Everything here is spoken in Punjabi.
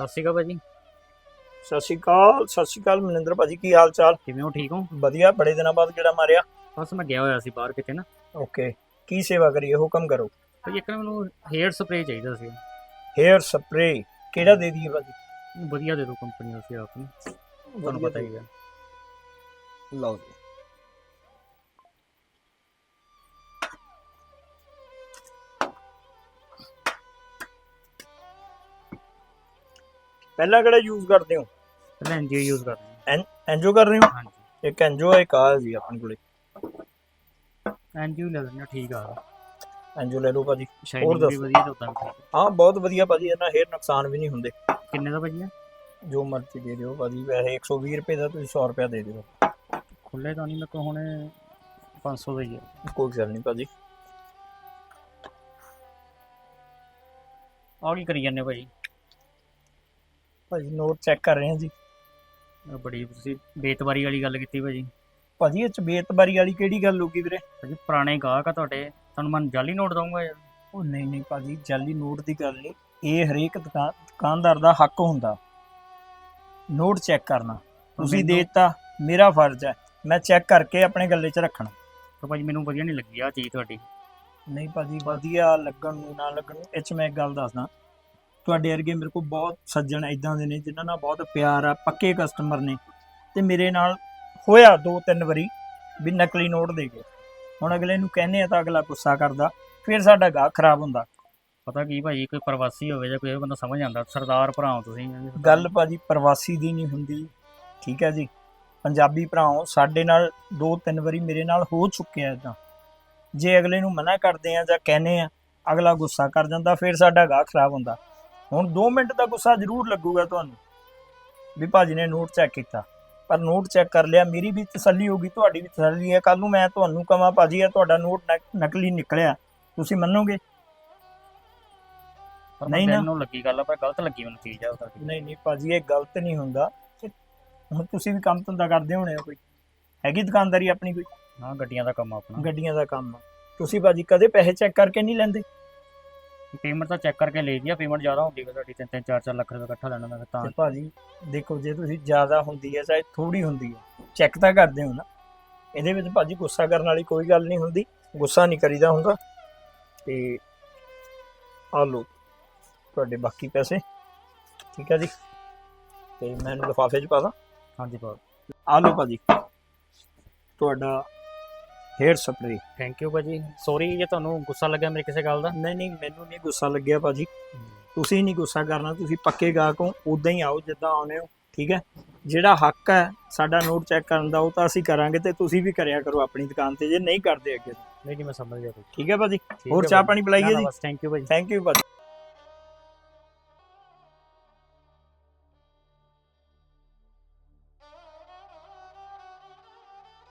ਸਤਿ ਸ਼੍ਰੀ ਅਕਾਲ ਭਾਜੀ। ਸਤਿ ਸ਼੍ਰੀ ਅਕਾਲ ਸਤਿ ਸ਼੍ਰੀ ਅਕਾਲ ਮਨਿੰਦਰ ਭਾਜੀ ਕੀ ਹਾਲ ਚਾਲ? ਕਿਵੇਂ ਹੋ ਠੀਕ ਹੋ? ਵਧੀਆ ਬੜੇ ਦਿਨਾਂ ਬਾਅਦ ਕਿਹੜਾ ਮਾਰਿਆ। ਬਸ ਮੈਂ ਗਿਆ ਹੋਇਆ ਸੀ ਬਾਹਰ ਕਿਤੇ ਨਾ। ਓਕੇ ਕੀ ਸੇਵਾ ਕਰੀਏ ਹੁਕਮ ਕਰੋ। ਭਾਜੀ ਇੱਕ ਨਾ ਮੈਨੂੰ ਹੇਅਰ ਸਪਰੇਅ ਚਾਹੀਦਾ ਸੀ। ਹੇਅਰ ਸਪਰੇ ਕਿਹੜਾ ਦੇ ਦਈਏ ਭਾਜੀ? ਵਧੀਆ ਦੇ ਦਿਓ ਕੰਪਨੀ ਆਪ ਨੂੰ। ਤੁਹਾਨੂੰ ਪਤਾ ਹੀ ਹੈ। ਲਓ ਜੀ। ਪਹਿਲਾਂ ਕਿਹੜਾ ਯੂਜ਼ ਕਰਦੇ ਹੋ? ਪਹਿਲਾਂ ਐਨਜੀਓ ਯੂਜ਼ ਕਰਦੇ ਹਾਂ। ਐਨਜੋ ਕਰ ਰਹੇ ਹੋ? ਹਾਂਜੀ। ਇੱਕ ਐਨਜੋ ਇੱਕ ਆ ਜੀ ਆਪਣੇ ਕੋਲੇ। ਐਨਜੀਓ ਲੈ ਲੈਣਾ ਠੀਕ ਆ। ਐਨਜੋ ਲੈ ਲਓ ਭਾਜੀ ਸ਼ਾਈਨਿੰਗ ਵੀ ਦੱਸੋ। ਵਧੀਆ ਤੇ ਉਦਾਂ ਵੀ ਠੀਕ। ਹੈ। ਬਹੁਤ ਵਧੀਆ ਭਾਜੀ ਇਹਨਾਂ ਹੇਅਰ ਨੁਕਸਾਨ ਵੀ ਨਹੀਂ ਹੁੰਦੇ। ਕਿੰਨੇ ਦਾ ਭਾਜੀ ਜੋ ਮਰਜ਼ੀ ਦੇ ਦਿਓ ਭਾਜੀ ਵੈਸੇ 120 ਰੁਪਏ ਦਾ ਤੁਸੀਂ 100 ਰੁਪਏ ਦੇ ਦਿਓ। ਖੁੱਲੇ ਤਾਂ ਨਹੀਂ ਮੇਰੇ ਕੋਲ ਹੁਣੇ 500 ਦਾ ਹੀ ਕੋਈ ਗੱਲ ਨਹੀਂ ਭਾਜੀ। ਕੀ ਕਰੀ ਜਾਂਦੇ ਹੋ ਭਾਜੀ? ਭਾਜੀ ਨੋਟ ਚੈੱਕ ਕਰ ਰਹੇ ਹਾਂ ਜੀ। ਇਹ ਬੜੀ ਤੁਸੀਂ ਬੇਤਵਾਰੀ ਵਾਲੀ ਗੱਲ ਕੀਤੀ ਭਾਜੀ। ਭਾਜੀ ਇਹ ਚ ਬੇਤਬਾਰੀ ਵਾਲੀ ਕਿਹੜੀ ਗੱਲ ਹੋਗੀ ਵੀਰੇ? ਭਾਜੀ ਪੁਰਾਣੇ ਗਾਹਕ ਆ ਤੁਹਾਡੇ ਤੁਹਾਨੂੰ ਮੈਂ ਜਾਲੀ ਨੋਟ ਦਊਂਗਾ ਯਾਰ। ਉਹ ਨਹੀਂ ਨਹੀਂ ਭਾਜੀ ਜਾਲੀ ਨੋਟ ਦੀ ਗੱਲ ਨਹੀਂ। ਇਹ ਹਰੇਕ ਦੁਕਾ- ਦੁਕਾਨਦਾਰ ਦਾ ਹੱਕ ਹੁੰਦਾ। ਨੋਟ ਚੈੱਕ ਕਰਨਾ। ਤੁਸੀਂ ਮੈਨੂੰ- ਦੇਤਾ ਮੇਰਾ ਫਰਜ਼ ਹੈ। ਮੈਂ ਚੈੱਕ ਕਰਕੇ ਆਪਣੇ ਗੱਲੇ 'ਚ ਰੱਖਣਾ। ਤਾਂ ਭਾਜੀ ਮੈਨੂੰ ਵਧੀਆ ਨਹੀਂ ਲੱਗੀ ਆ ਚੀਜ਼ ਤੁਹਾਡੀ। ਨਹੀਂ ਭਾਜੀ ਵਧੀਆ ਲੱਗਣ ਨੂੰ ਨਾ ਲੱਗਣ ਨੂੰ ਇਹ 'ਚ ਮੈਂ ਇੱਕ ਗੱਲ ਦੱਸਦਾ। ਤੁਹਾਡੇ ਵਰਗੇ ਮੇਰੇ ਕੋਲ ਬਹੁਤ ਸੱਜਣ ਇਦਾਂ ਦੇ ਨੇ ਜਿਨ੍ਹਾਂ ਨਾਲ ਬਹੁਤ ਪਿਆਰ ਆ ਪੱਕੇ ਕਸਟਮਰ ਨੇ। ਤੇ ਮੇਰੇ ਨਾਲ ਹੋਇਆ ਦੋ ਤਿੰਨ ਵਾਰੀ ਵੀ ਨਕਲੀ ਨੋਟ ਦੇ ਗਏ ਹੁਣ ਅਗਲੇ ਨੂੰ ਕਹਿੰਦੇ ਆ ਤਾਂ ਅਗਲਾ ਗੁੱਸਾ ਕਰਦਾ ਫਿਰ ਸਾਡਾ ਗਾਹਕ ਖਰਾਬ ਹੁੰਦਾ। ਪਤਾ ਕੀ ਭਾਜੀ ਕੋਈ ਪ੍ਰਵਾਸੀ ਹੋਵੇ ਜਾਂ ਕੋਈ ਬੰਦਾ ਸਮਝ ਆਉਂਦਾ ਸਰਦਾਰ ਭਰਾ ਹੋ ਤੁਸੀਂ। ਗੱਲ ਭਾਜੀ ਪ੍ਰਵਾਸੀ ਦੀ ਨਹੀਂ ਹੁੰਦੀ ਠੀਕ ਹੈ ਜੀ? ਪੰਜਾਬੀ ਭਰਾਓ ਸਾਡੇ ਨਾਲ ਦੋ ਤਿੰਨ ਵਾਰੀ ਮੇਰੇ ਨਾਲ ਹੋ ਚੁੱਕਿਆ ਇਦਾਂ ਜੇ ਅਗਲੇ ਨੂੰ ਮਨਾ ਕਰਦੇ ਆ ਜਾਂ ਕਹਿੰਦੇ ਆ ਅਗਲਾ ਗੁੱਸਾ ਕਰ ਜਾਂਦਾ ਫਿਰ ਸਾਡਾ ਗਾਹ ਖਰਾਬ ਹੁੰਦਾ। ਹੁਣ 2 ਮਿੰਟ ਦਾ ਗੁੱਸਾ ਜ਼ਰੂਰ ਲੱਗੂਗਾ ਤੁਹਾਨੂੰ। ਵੀ ਭਾਜੀ ਨੇ ਨੋਟ ਚੈੱਕ ਕੀਤਾ। ਪਰ ਨੋਟ ਚੈੱਕ ਕਰ ਲਿਆ ਮੇਰੀ ਵੀ ਤਸੱਲੀ ਹੋਗੀ ਤੁਹਾਡੀ ਵੀ ਤਸੱਲੀ ਹੈ। ਕੱਲ ਨੂੰ ਮੈਂ ਤੁਹਾਨੂੰ ਕਹਾਂ ਭਾਜੀ ਇਹ ਤੁਹਾਡਾ ਨੋਟ ਨਕ- ਨਕਲੀ ਨਿਕਲਿਆ। ਤੁਸੀਂ ਮੰਨੋਗੇ? ਨਹੀਂ ਨਾ। ਮੈਨੂੰ ਲੱਗੀ ਗੱਲ ਆ ਪਰ ਗਲਤ ਲੱਗੀ ਮੈਨੂੰ ਚੀਜ਼ ਆ ਉਹ ਤੁਹਾਡੀ ਨਹੀਂ ਨਹੀਂ ਭਾਜੀ ਇਹ ਗਲਤ ਨਹੀਂ ਹੁੰਦਾ। ਹੁਣ ਤੁਸੀਂ ਵੀ ਕੰਮ ਧੰਦਾ ਕਰਦੇ ਹੋਣੇ ਹੋ ਕੋਈ। ਹੈਗੀ ਦੁਕਾਨਦਾਰੀ ਆਪਣੀ ਕੋਈ? ਹਾਂ ਗੱਡੀਆਂ ਦਾ ਕੰਮ ਆਪਣਾ। ਗੱਡੀਆਂ ਦਾ ਕੰਮ ਤੁਸੀਂ ਭਾਜੀ ਕਦੇ ਪੈਸੇ ਚੈੱਕ ਕਰਕੇ ਨਹੀਂ ਲੈਂਦੇ? ਪੇਮੈਂਟ ਤਾਂ ਚੈੱਕ ਕਰਕੇ ਲਈ ਦੀ ਆ ਪੇਮੈਂਟ ਜ਼ਿਆਦਾ ਹੁੰਦੀ ਹੈ ਤੁਹਾਡੀ 3 3 4 4 ਲੱਖ ਰੁਪਏ ਇਕੱਠਾ ਲੈਣਾ ਮੈਂ ਤਾਂ। ਤੇ ਭਾਜੀ ਦੇਖੋ ਜੇ ਤੁਸੀਂ ਜ਼ਿਆਦਾ ਹੁੰਦੀ ਹੈ ਚਾਹੇ ਥੋੜੀ ਹੁੰਦੀ ਹੈ ਚੈੱਕ ਤਾਂ ਕਰਦੇ ਹੋ ਨਾ। ਇਹਦੇ ਵਿੱਚ ਭਾਜੀ ਗੁੱਸਾ ਕਰਨ ਵਾਲੀ ਕੋਈ ਗੱਲ ਨਹੀਂ ਹੁੰਦੀ ਗੁੱਸਾ ਨਹੀਂ ਕਰੀਦਾ ਹੁੰਦਾ। ਤੇ ਆ ਲਓ ਤੁਹਾਡੇ ਬਾਕੀ ਪੈਸੇ। ਠੀਕ ਹੈ ਜੀ? ਤੇ ਮੈਂ ਇਹਨੂੰ ਲਿਫਾਫੇ 'ਚ ਪਾ ਦਾਂ। ਹਾਂਜੀ ਬਹੁਤ ਆ ਲਓ ਭਾਜੀ ਤੁਹਾਡਾ ਹੇਅਰ ਸਪਰੇ ਥੈਂਕ ਯੂ ਭਾਜੀ। ਸੌਰੀ ਜੇ ਤੁਹਾਨੂੰ ਗੁੱਸਾ ਲੱਗਿਆ ਮੇਰੇ ਕਿਸੇ ਗੱਲ ਦਾ? ਨਹੀਂ ਨਹੀਂ ਮੈਨੂੰ ਨਹੀਂ ਗੁੱਸਾ ਲੱਗਿਆ ਭਾਜੀ। ਤੁਸੀਂ ਨਹੀਂ ਗੁੱਸਾ ਕਰਨਾ ਤੁਸੀਂ ਪੱਕੇ ਗਾਹਕ ਹੋ ਉਦਾਂ ਹੀ ਆਓ ਜਿੱਦਾਂ ਆਉਨੇ ਹੋ ਠੀਕ ਹੈ? ਜਿਹੜਾ ਹੱਕ ਹੈ ਸਾਡਾ ਨੋਟ ਚੈੱਕ ਕਰਨ ਦਾ ਉਹ ਤਾਂ ਅਸੀਂ ਕਰਾਂਗੇ ਤੇ ਤੁਸੀਂ ਵੀ ਕਰਿਆ ਕਰੋ ਆਪਣੀ ਦੁਕਾਨ ਤੇ ਜੇ ਨਹੀਂ ਕਰਦੇ ਅੱਗੇ। ਨਹੀਂ ਨਹੀਂ ਮੈਂ ਸਮਝ ਗਿਆ ਠੀਕ ਹੈ ਭਾਜੀ? ਹੋਰ ਚਾਹ। ਪਾਣੀ ਪਿਲਾਈਏ ਜੀ? ਬਸ ਥੈਂਕ ਯੂ ਭਾਜੀ। ਥੈਂਕ ਯੂ ਭਾਜੀ।